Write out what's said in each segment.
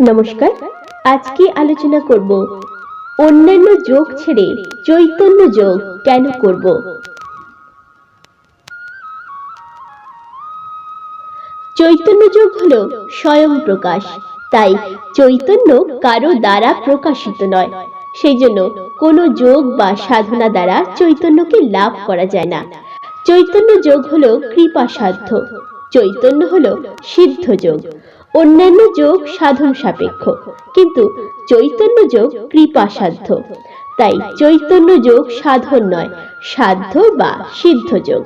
নমস্কার, আজকে আলোচনা করব অন্যান্য যোগ ছেড়ে চৈতন্য যোগ কেন করব? চৈতন্য যোগ হলো স্বয়ং প্রকাশ, তাই চৈতন্য কারও দ্বারা প্রকাশিত নয়। সেই জন্য কোনো যোগ বা সাধনা দ্বারা চৈতন্যকে লাভ করা যায় না। চৈতন্য যোগ হলো কৃপা সাধ্য চৈতন্য হলো সিদ্ধ যোগ। অন্যান্য যোগ সাধন সাপেক্ষ। কিন্তু চৈতন্য যোগ কৃপা সাধ্য তাই চৈতন্য যোগ সাধন নয়, সাধ্য বা সিদ্ধ যোগ।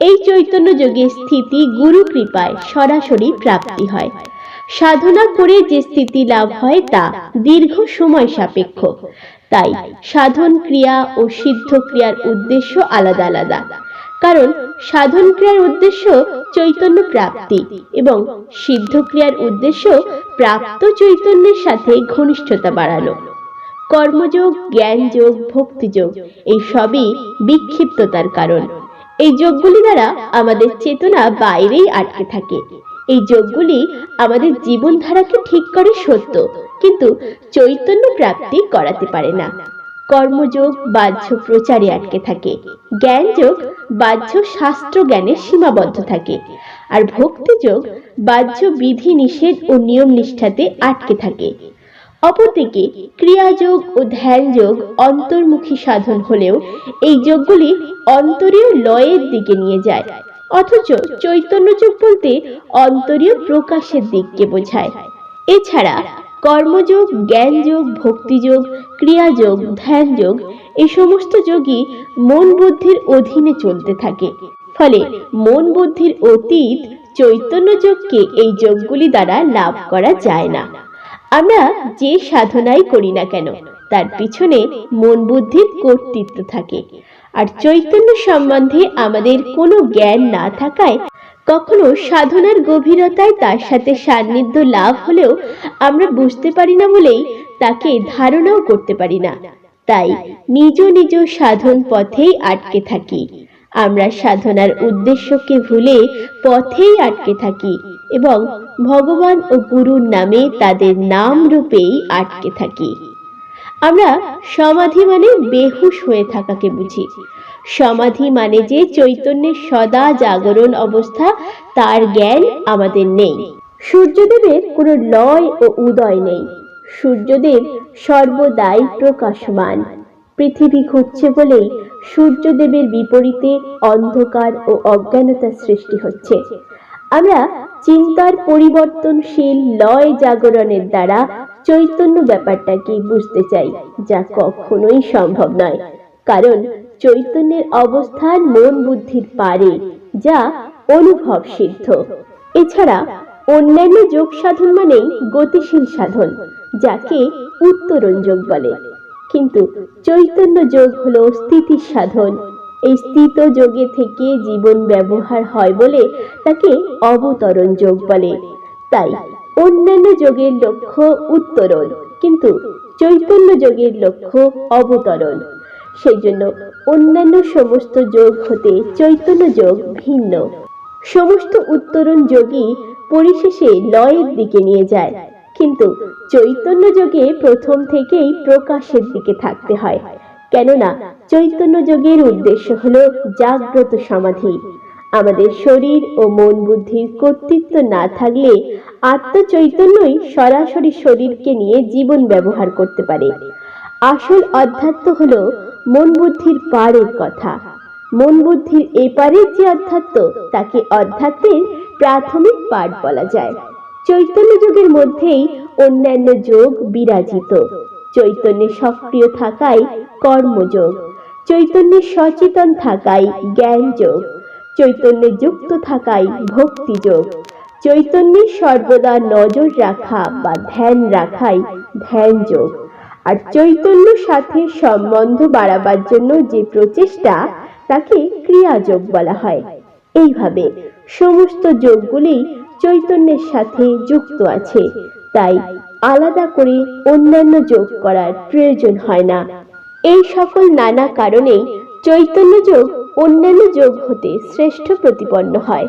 এই চৈতন্য যোগের স্থিতি গুরু কৃপায় সরাসরি প্রাপ্তি হয়। সাধনা করে যে স্থিতি লাভ হয় তা দীর্ঘ সময় সাপেক্ষ। তাই সাধন ক্রিয়া ও সিদ্ধ ক্রিয়ার উদ্দেশ্য আলাদা আলাদা। কারণ সাধন ক্রিয়ার উদ্দেশ্য চৈতন্য প্রাপ্তি এবং সিদ্ধ ক্রিয়ার উদ্দেশ্য প্রাপ্ত চৈতন্যের সাথে ঘনিষ্ঠতা বাড়ানো। কর্মযোগ, জ্ঞানযোগ, ভক্তিযোগ, এই সবই বিক্ষিপ্ততার কারণ। এই যোগগুলি দ্বারা আমাদের চেতনা বাইরেই আটকে থাকে। এই যোগগুলি আমাদের জীবনধারাকে ঠিক করে সত্য, কিন্তু চৈতন্য প্রাপ্তি করাতে পারে না। কর্মযোগ, বাহ্য প্রচারে আটকে থাকে। জ্ঞানযোগ, বাহ্য শাস্ত্র জ্ঞানে সীমাবদ্ধ থাকে। আর ভক্তিযোগ, বাহ্য বিধি নিষেধ ও নিয়ম নিষ্ঠাতে আটকে থাকে। অপরদিকে, ক্রিয়াযোগ ও ধ্যানযোগ অন্তর্মুখী সাধন হলেও এই যোগগুলি অন্তরীয় লয়ের দিকে নিয়ে যায়। অথচ চৈতন্য যোগ বলতে অন্তরীয় প্রকাশের দিককে বোঝায়। এছাড়া কর্মযোগ, জ্ঞানযোগ, ভক্তিযোগ, ক্রিয়াযোগ, ধ্যানযোগ এই সমস্ত যোগই মন বুদ্ধির অধীনে চলতে থাকে। ফলে মন বুদ্ধির অতীত চৈতন্য যোগকে এই যোগগুলি দ্বারা লাভ করা যায় না। আমরা যে সাধনাই করি না কেন, তার পিছনে মন বুদ্ধির কর্তৃত্ব থাকে। আর চৈতন্য সম্বন্ধে আমাদের কোনো জ্ঞান না থাকায় কখনো সাধনার গভীরতায় তার সাথে সান্নিধ্য লাভ হলেও আমরা বুঝতে পারি না বলেই তাকে ধারণাও করতে পারি না। তাই নিজ নিজ সাধন পথেই আটকে থাকি। আমরা সাধনার উদ্দেশ্যকে ভুলে পথেই আটকে থাকি এবং ভগবান ও গুরুর নামে তাদের নাম রূপেই আটকে থাকি। আমরা সমাধি মানে বেহুশ হয়ে থাকাকে বুঝি। সমাধি মানে যে চৈতন্যের সদা জাগরণ অবস্থা, তার জ্ঞান আমাদের নেই। সূর্যদেবের কোনো লয় ও উদয় নেই। সূর্যদেব সর্বদাই প্রকাশমান। পৃথিবী ঘুরছে বলেই সূর্যদেবের বিপরীতে অন্ধকার ও অজ্ঞানতার সৃষ্টি হচ্ছে। আমরা চিন্তার পরিবর্তনশীল লয় জাগরণের দ্বারা চৈতন্য ব্যাপারটাকে বুঝতে চাই, যা কখনোই সম্ভব নয়। কারণ চৈতন্যের অবস্থান মন বুদ্ধির পারে, যা অনুভব সিদ্ধ। এছাড়া অন্যান্য যোগ সাধন মানেই গতিশীল সাধন, যাকে উত্তরণ যোগ বলে। কিন্তু চৈতন্য যোগ হলো স্থিতির সাধন। এই স্থিত যোগে থেকে জীবন ব্যবহার হয় বলে তাকে অবতরণ যোগ বলে। তাই অন্যান্য যোগের লক্ষ্য উত্তরণ, কিন্তু চৈতন্য যোগের লক্ষ্য অবতরণ। সেই জন্য অন্যান্য সমস্ত যোগ হতে চৈতন্য যোগ ভিন্ন। সমস্ত উত্তরণ যোগই পরিশেষে লয়ের দিকে নিয়ে যায়। কিন্তু চৈতন্য যোগে প্রথম থেকেই প্রকাশের দিকে থাকতে হয়। কেননা চৈতন্য যোগের উদ্দেশ্য হল জাগ্রত সমাধি। আমাদের শরীর ও মন বুদ্ধির কর্তৃত্ব না থাকলে আত্মচৈতন্যই সরাসরি শরীরকে নিয়ে জীবন ব্যবহার করতে পারে। আসল অধ্যাত্ম হলো মন বুদ্ধির পারের কথা। মন বুদ্ধির এপারের যে অধ্যাত্ম তাকে অধ্যাত্মের প্রাথমিক পাঠ বলা যায়। চৈতন্য যুগের মধ্যেই অন্যান্য যোগ বিরাজিত। চৈতন্যে সক্রিয় থাকাই কর্মযোগ। চৈতন্যে সচেতন থাকাই জ্ঞান যোগ চৈতন্যে যুক্ত থাকাই ভক্তি যোগ চৈতন্যে সর্বদা নজর রাখা বা ধ্যান রাখাই ধ্যান যোগ আর চৈতন্যর সাথে সম্বন্ধ বাড়াবার জন্য যে প্রচেষ্টা, তাকে ক্রিয়াযোগ বলা হয়। এইভাবে সমস্ত যোগগুলি চৈতন্যের সাথে যুক্ত আছে। তাই আলাদা করে অন্যান্য যোগ করার প্রয়োজন হয় না। এই সকল নানা কারণেই চৈতন্য যোগ অন্যান্য যোগ হতে শ্রেষ্ঠ প্রতিপন্ন হয়।